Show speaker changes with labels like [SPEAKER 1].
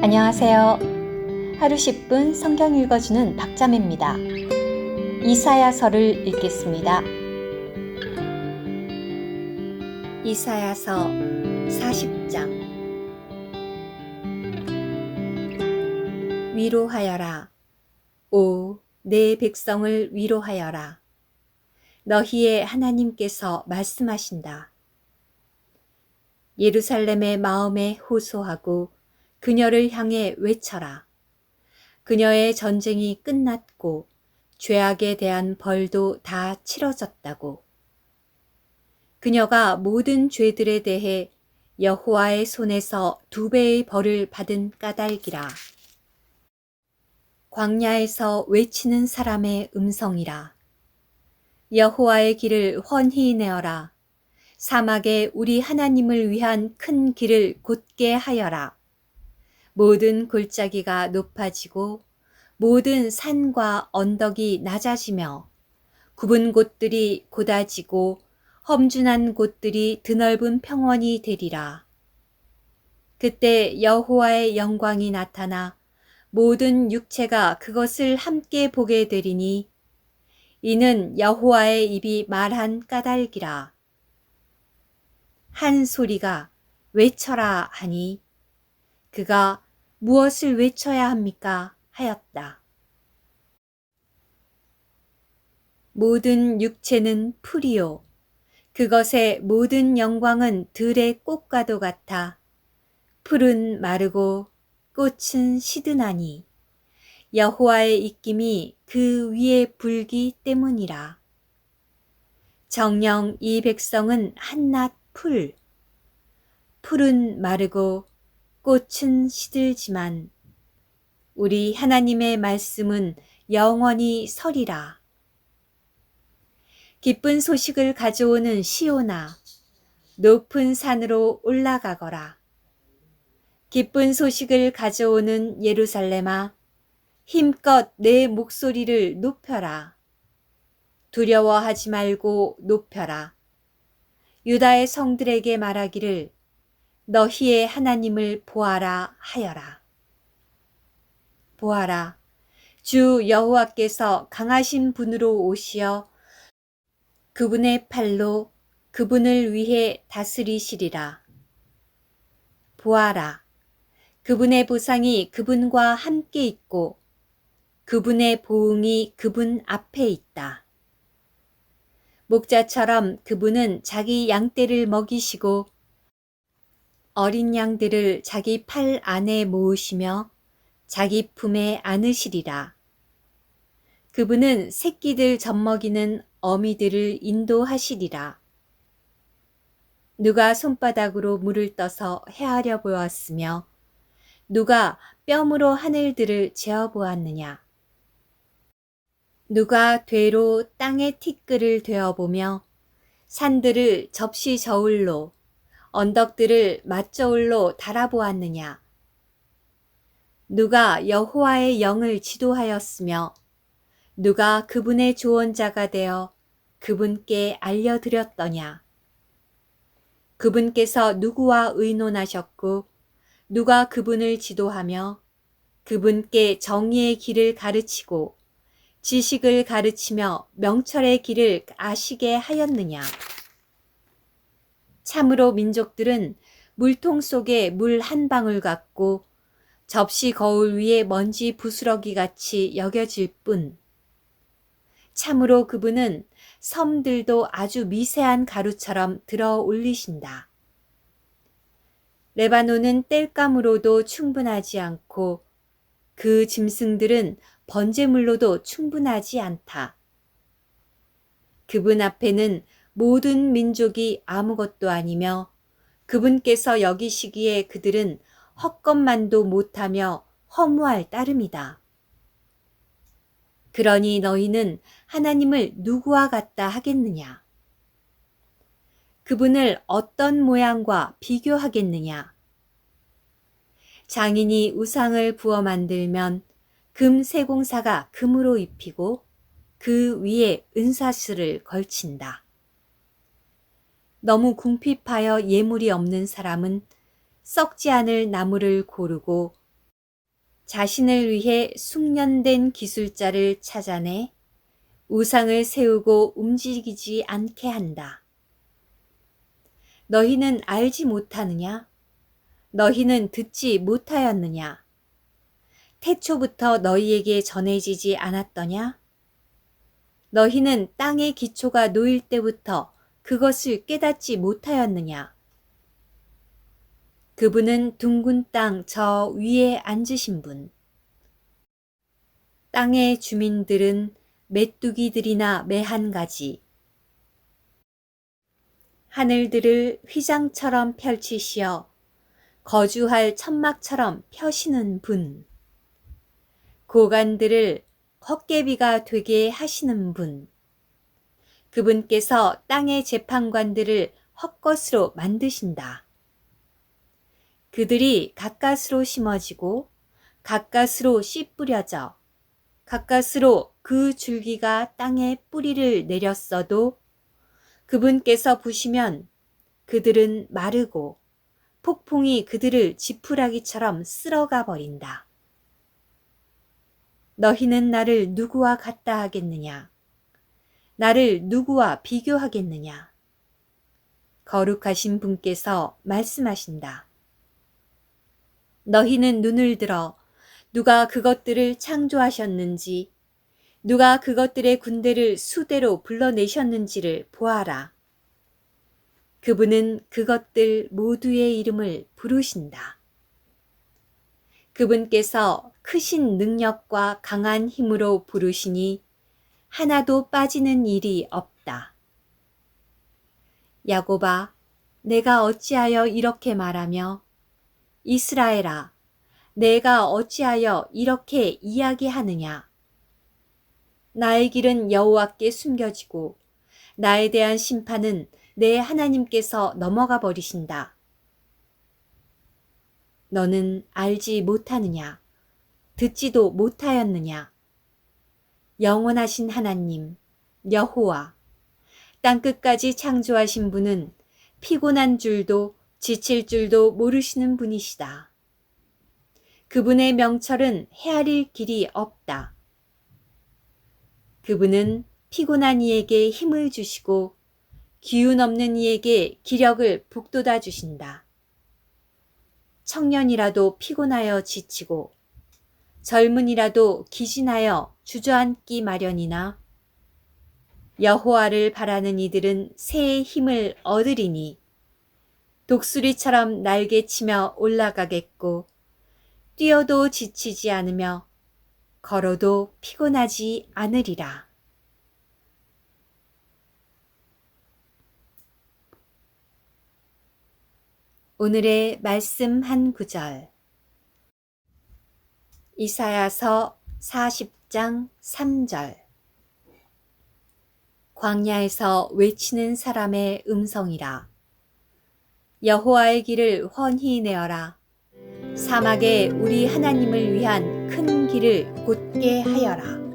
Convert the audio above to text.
[SPEAKER 1] 안녕하세요. 하루 10분 성경 읽어주는 박자매입니다. 이사야서를 읽겠습니다. 이사야서 40장 위로하여라. 오, 내 백성을 위로하여라. 너희의 하나님께서 말씀하신다. 예루살렘의 마음에 호소하고 그녀를 향해 외쳐라. 그녀의 전쟁이 끝났고 죄악에 대한 벌도 다 치러졌다고. 그녀가 모든 죄들에 대해 여호와의 손에서 두 배의 벌을 받은 까닭이라. 광야에서 외치는 사람의 음성이라. 여호와의 길을 훤히 내어라. 사막에 우리 하나님을 위한 큰 길을 곧게 하여라. 모든 골짜기가 높아지고 모든 산과 언덕이 낮아지며 굽은 곳들이 곧아지고 험준한 곳들이 드넓은 평원이 되리라. 그때 여호와의 영광이 나타나 모든 육체가 그것을 함께 보게 되리니 이는 여호와의 입이 말한 까닭이라. 한 소리가 외쳐라 하니 그가 무엇을 외쳐야 합니까? 하였다. 모든 육체는 풀이요. 그것의 모든 영광은 들의 꽃과도 같아. 풀은 마르고 꽃은 시드나니 여호와의 입김이 그 위에 불기 때문이라. 정령 이 백성은 한낱 풀. 풀은 마르고 꽃은 시들지만 우리 하나님의 말씀은 영원히 서리라. 기쁜 소식을 가져오는 시오나, 높은 산으로 올라가거라. 기쁜 소식을 가져오는 예루살렘아, 힘껏 내 목소리를 높여라. 두려워하지 말고 높여라. 유다의 성들에게 말하기를 너희의 하나님을 보아라 하여라. 보아라. 주 여호와께서 강하신 분으로 오시어 그분의 팔로 그분을 위해 다스리시리라. 보아라. 그분의 보상이 그분과 함께 있고 그분의 보응이 그분 앞에 있다. 목자처럼 그분은 자기 양떼를 먹이시고 어린 양들을 자기 팔 안에 모으시며 자기 품에 안으시리라. 그분은 새끼들 젖먹이는 어미들을 인도하시리라. 누가 손바닥으로 물을 떠서 헤아려 보았으며 누가 뺨으로 하늘들을 재어 보았느냐. 누가 되로 땅의 티끌을 되어 보며 산들을 접시 저울로 언덕들을 맞저울로 달아보았느냐? 누가 여호와의 영을 지도하였으며 누가 그분의 조언자가 되어 그분께 알려드렸더냐? 그분께서 누구와 의논하셨고 누가 그분을 지도하며 그분께 정의의 길을 가르치고 지식을 가르치며 명철의 길을 아시게 하였느냐? 참으로 민족들은 물통 속에 물 한 방울 같고 접시 거울 위에 먼지 부스러기 같이 여겨질 뿐. 참으로 그분은 섬들도 아주 미세한 가루처럼 들어 올리신다. 레바논은 땔감으로도 충분하지 않고 그 짐승들은 번제물로도 충분하지 않다. 그분 앞에는 모든 민족이 아무것도 아니며 그분께서 여기시기에 그들은 헛것만도 못하며 허무할 따름이다. 그러니 너희는 하나님을 누구와 같다 하겠느냐? 그분을 어떤 모양과 비교하겠느냐? 장인이 우상을 부어 만들면 금 세공사가 금으로 입히고 그 위에 은사슬을 걸친다. 너무 궁핍하여 예물이 없는 사람은 썩지 않을 나무를 고르고 자신을 위해 숙련된 기술자를 찾아내 우상을 세우고 움직이지 않게 한다. 너희는 알지 못하느냐? 너희는 듣지 못하였느냐? 태초부터 너희에게 전해지지 않았더냐? 너희는 땅의 기초가 놓일 때부터 그것을 깨닫지 못하였느냐? 그분은 둥근 땅 저 위에 앉으신 분. 땅의 주민들은 메뚜기들이나 매한 가지. 하늘들을 휘장처럼 펼치시어 거주할 천막처럼 펴시는 분. 고관들을 헛개비가 되게 하시는 분. 그분께서 땅의 재판관들을 헛것으로 만드신다. 그들이 가까스로 심어지고 가까스로 씨 뿌려져 가까스로 그 줄기가 땅에 뿌리를 내렸어도 그분께서 부시면 그들은 마르고 폭풍이 그들을 지푸라기처럼 쓸어가 버린다. 너희는 나를 누구와 같다 하겠느냐? 나를 누구와 비교하겠느냐? 거룩하신 분께서 말씀하신다. 너희는 눈을 들어 누가 그것들을 창조하셨는지, 누가 그것들의 군대를 수대로 불러내셨는지를 보아라. 그분은 그것들 모두의 이름을 부르신다. 그분께서 크신 능력과 강한 힘으로 부르시니 하나도 빠지는 일이 없다. 야고바, 내가 어찌하여 이렇게 말하며 이스라엘아, 내가 어찌하여 이렇게 이야기하느냐? 나의 길은 여호와께 숨겨지고 나에 대한 심판은 내 하나님께서 넘어가 버리신다. 너는 알지 못하느냐? 듣지도 못하였느냐? 영원하신 하나님, 여호와, 땅끝까지 창조하신 분은 피곤한 줄도 지칠 줄도 모르시는 분이시다. 그분의 명철은 헤아릴 길이 없다. 그분은 피곤한 이에게 힘을 주시고 기운 없는 이에게 기력을 북돋아 주신다. 청년이라도 피곤하여 지치고 젊은이라도 기진하여 주저앉기 마련이나 여호와를 바라는 이들은 새의 힘을 얻으리니 독수리처럼 날개치며 올라가겠고 뛰어도 지치지 않으며 걸어도 피곤하지 않으리라. 오늘의 말씀 한 구절. 이사야서 40장 3절. 광야에서 외치는 사람의 음성이라. 여호와의 길을 훤히 내어라. 사막에 우리 하나님을 위한 큰 길을 곧게 하여라.